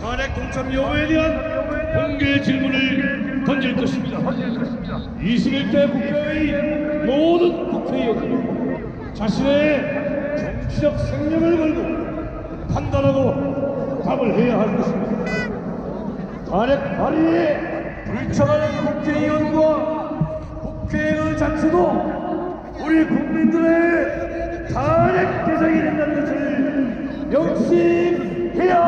탄핵 동참 여부에 대한 공개 질문을 던질 것입니다. 21대 국회의 모든 국회의원들 자신의 정치적 생명을 걸고 판단하고 답을 해야 할 것입니다. 탄핵 발의에 불참하는 국회의원과 국회의 자체도 우리 국민들의 탄핵 대상이 된다는 것을 명심해야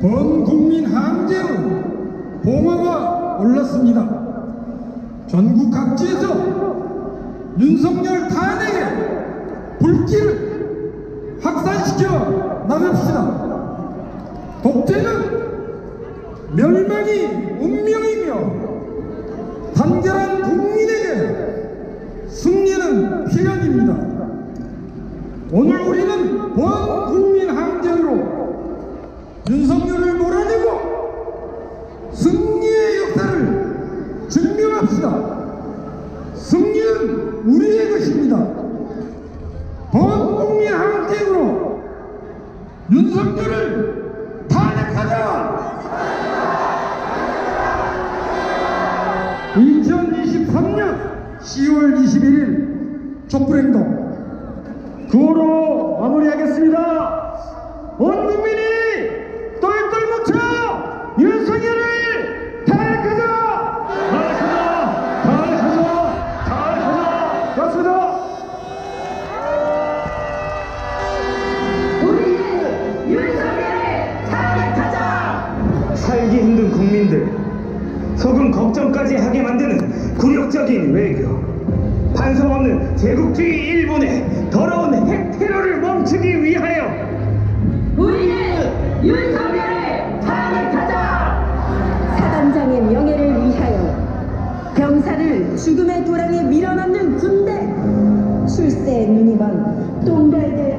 범국민 항쟁의 봉화가 올랐습니다. 전국 각지에서 윤석열 탄핵에 불길을 확산시켜 나갑시다. 독재는 멸망이 운명이며 단결한 국민에게 승리는 필연입니다. 오늘 우리는 범국민 항쟁으로 윤석열을 몰아내고 승리의 역사를 증명합시다. 승리는 우리의 것입니다. 범국민 항쟁으로 윤석열을 탄핵하자! 2023년 10월 21일 촛불행동 구호로 마무리하겠습니다. 굴욕적인 외교 반성 없는 제국주의 일본의 더러운 핵 테러를 멈추기 죽음의 도랑에 밀어넣는 군대. 출세의 눈이 먼 똥갈대